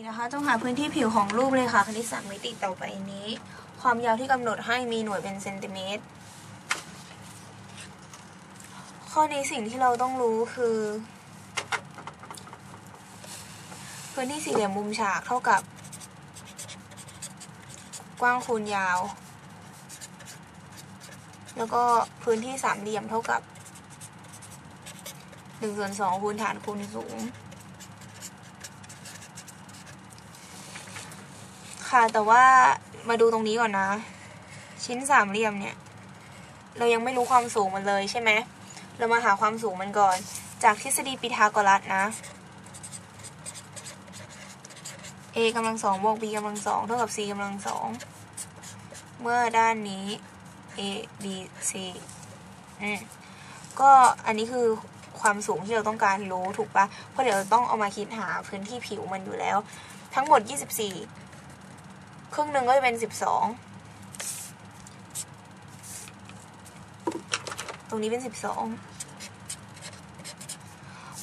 นี่นะคะ ต้องหาพื้นที่ผิวของรูปเลยค่ะคณิตสามมิติต่อไปนี้ ความยาวที่กำหนดให้มีหน่วยเป็นเซนติเมตร ข้อนี้สิ่งที่เราต้องรู้คือ พื้นที่สี่เหลี่ยมมุมฉากเท่ากับ กว้างคูณยาว แล้วก็พื้นที่สามเหลี่ยมเท่ากับหนึ่งส่วนสองคูณฐานคูณสูง ค่ะ แต่ว่ามาดูตรงนี้ก่อนนะ ชิ้นสามเหลี่ยมเนี่ย เรายังไม่รู้ความสูงมันเลยใช่ไหมเรามาหาความสูงมันก่อน จากทฤษฎีปิทาโกรัสนะ a กำลังสองบวก b กำลังสองเท่ากับ c กำลังสองเมื่อด้านนี้ a b c อืมก็อันนี้คือความสูงที่เราต้องการรู้ถูกปะเพราะเดี๋ยวเราต้องเอามาคิดหาพื้นที่ผิวมันอยู่แล้ว ทั้งหมด 24 ครึ่งหนึ่งก็จะเป็น12ตรงนี้เป็น12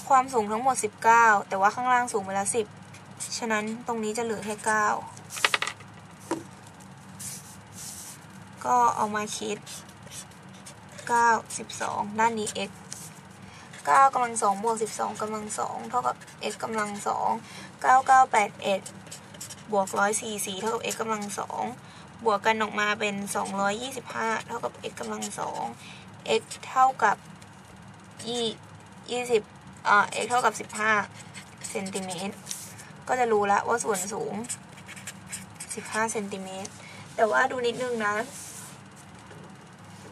ความสูงทั้งหมด19แต่ว่าข้างล่างสูงไปแล้ว10ฉะนั้นตรงนี้จะเหลือแค่9ก็เอามาคิด 9 12 ด้านนี้ x 9กำลัง2บวก12กำลัง2เท่ากับ x กำลัง2 9981 บวก144เท่ากับ x กำลัง2บวกกันออกมาเป็น225เท่ากับ x กำลัง2 x เท่ากับ2 20อ่า x เท่ากับ15เซนติเมตรก็จะรู้แล้วว่าส่วนสูง15เซนติเมตรแต่ว่าดูนิดนึงนะ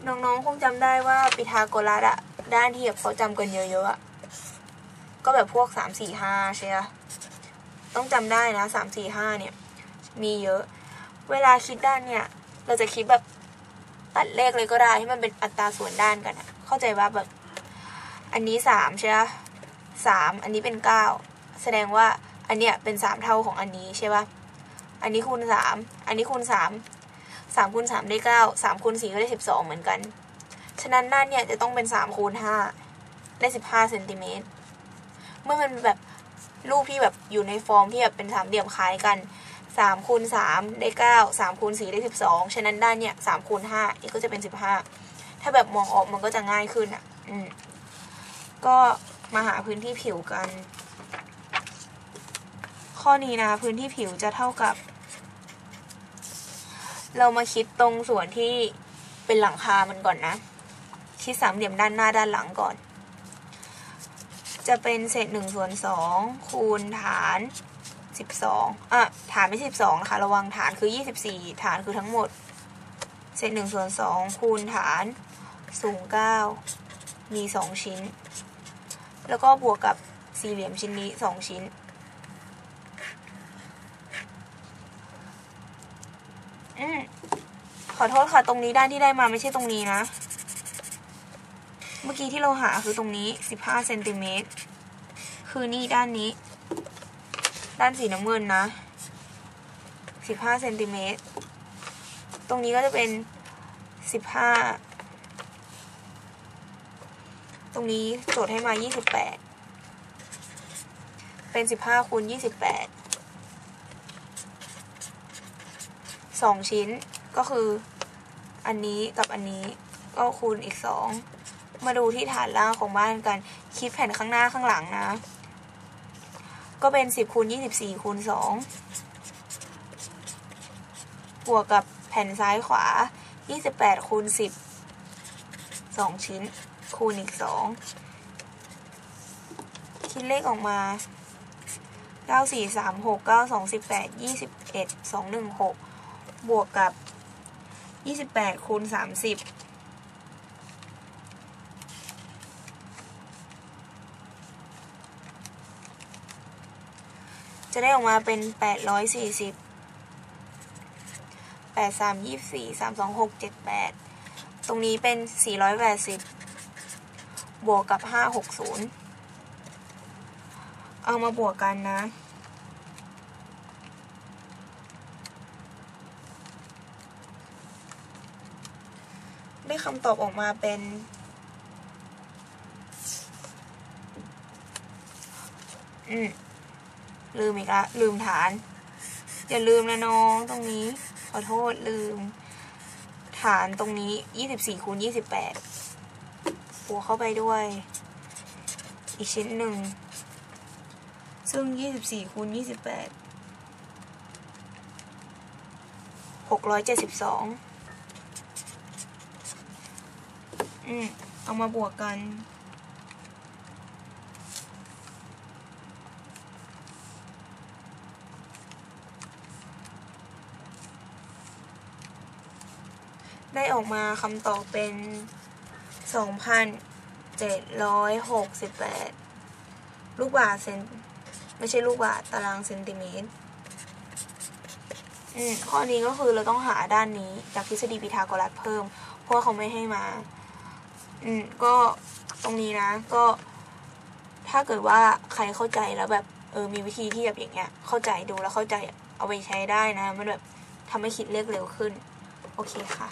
น้องๆคงจำได้ว่าปิทาโกรัสอะด้านที่แบบเขาจำกันเยอะๆอะก็แบบพวกสามสี่ห้าใช่ไหม ต้องจำได้นะสามสี่ห้าเนี่ย มีเยอะ เวลาคิดด้านเนี่ย เราจะคิดแบบตัดเลขเลยก็ได้ให้มันเป็นอัตราส่วนด้านกันอะเข้าใจว่าแบบ อันนี้สามใช่ไหมสามอันนี้เป็นเก้าแสดงว่าอันเนี้ยเป็นสามเท่าของอันนี้ใช่ปะอันนี้คูณสามอันนี้คูณสามสามคูณสามได้เก้าสามคูณสี่ก็ได้สิบสองเหมือนกัน ฉะนั้นด้านเนี่ยจะต้องเป็นสามคูณห้าได้สิบห้าเซนติเมตรเมื่อมันแบบ รูปที่แบบอยู่ในฟอร์มที่แบบเป็นสามเหลี่ยมคล้ายกันสามคูณสามได้เก้าสามคูณสี่ได้สิบสองฉะนั้นด้านเนี่ยสามคูณห้าอีกก็จะเป็นสิบห้าถ้าแบบมองออกมันก็จะง่ายขึ้นอะ อืม ก็มาหาพื้นที่ผิวกัน ข้อนี้นะพื้นที่ผิวจะเท่ากับ เรามาคิดตรงส่วนที่เป็นหลังคามันก่อนนะ คิดสามเหลี่ยมด้านหน้าด้านหลังก่อน จะเป็นเศษหนึ่งส่วนสองคูณฐานสิบสองอะฐานไม่ใช่สิบสองนะคะ ระวังฐานคือยี่สิบสี่ฐานคือทั้งหมด เศษหนึ่งส่วนสองคูณฐานสูงเก้ามีสองชิ้น แล้วก็บวกกับสี่เหลี่ยมชิ้นนี้สองชิ้น อืมขอโทษค่ะ ตรงนี้ด้านที่ได้มาไม่ใช่ตรงนี้นะ เมื่อกี้ที่เราหาคือตรงนี้สิบห้าเซนติเมตร คือนี่ด้านนี้ ด้านสีน้ำเงินนะสิบห้าเซนติเมตร ตรงนี้ก็จะเป็นสิบห้าตรงนี้โจทย์ให้มายี่สิบแปดเป็นสิบห้าคูณยี่สิบแปดสองชิ้นก็คืออันนี้กับอันนี้ก็คูณอีกสอง มาดูที่ฐานล่างของบ้านกัน คิดแผ่นข้างหน้าข้างหลังนะ ก็เป็น 10คูณ24คูณ2บวกกับแผ่นซ้ายขวา 28คูณ10 2 ชิ้น คูณอีก 2 คิดเลขออกมา 9 4 3 6 9 2 18 21 2 1 6 บวกกับ 28คูณ30 จะได้ออกมาเป็นแปดร้อยสี่สิบแปดสามยี่สี่สามสองหกเจ็ดแปดตรงนี้เป็นสี่ร้อยแปดสิบบวกกับห้าหกศูนย์เอามาบวกกันนะได้คำตอบออกมาเป็น อืม ลืมอีกละลืมฐาน อย่าลืมนะน้องตรงนี้ขอโทษลืม ฐานตรงนี้ยี่สิบสี่คูณยี่สิบแปดบวกเข้าไปด้วย อีกชิ้นหนึ่ง ซึ่งยี่สิบสี่คูณยี่สิบแปดหกร้อยเจ็ดสิบสองอืมเอามาบวกกัน ได้ออกมาคำตอบเป็น 2,768 ลูกบาศก์เซนไม่ใช่ลูกบาศก์ตารางเซนติเมตรอืมข้อนี้ก็คือเราต้องหาด้านนี้จากทฤษฎีพีทาโกรัสเพิ่ม เพราะเขาไม่ให้มา อืมก็ตรงนี้นะ ก็ ถ้าเกิดว่าใครเข้าใจแล้วแบบเออมีวิธีที่แบบอย่างเงี้ย เข้าใจดูแล้วเข้าใจเอาไปใช้ได้นะ มันแบบทำให้คิดเลขเร็วขึ้น โอเคค่ะ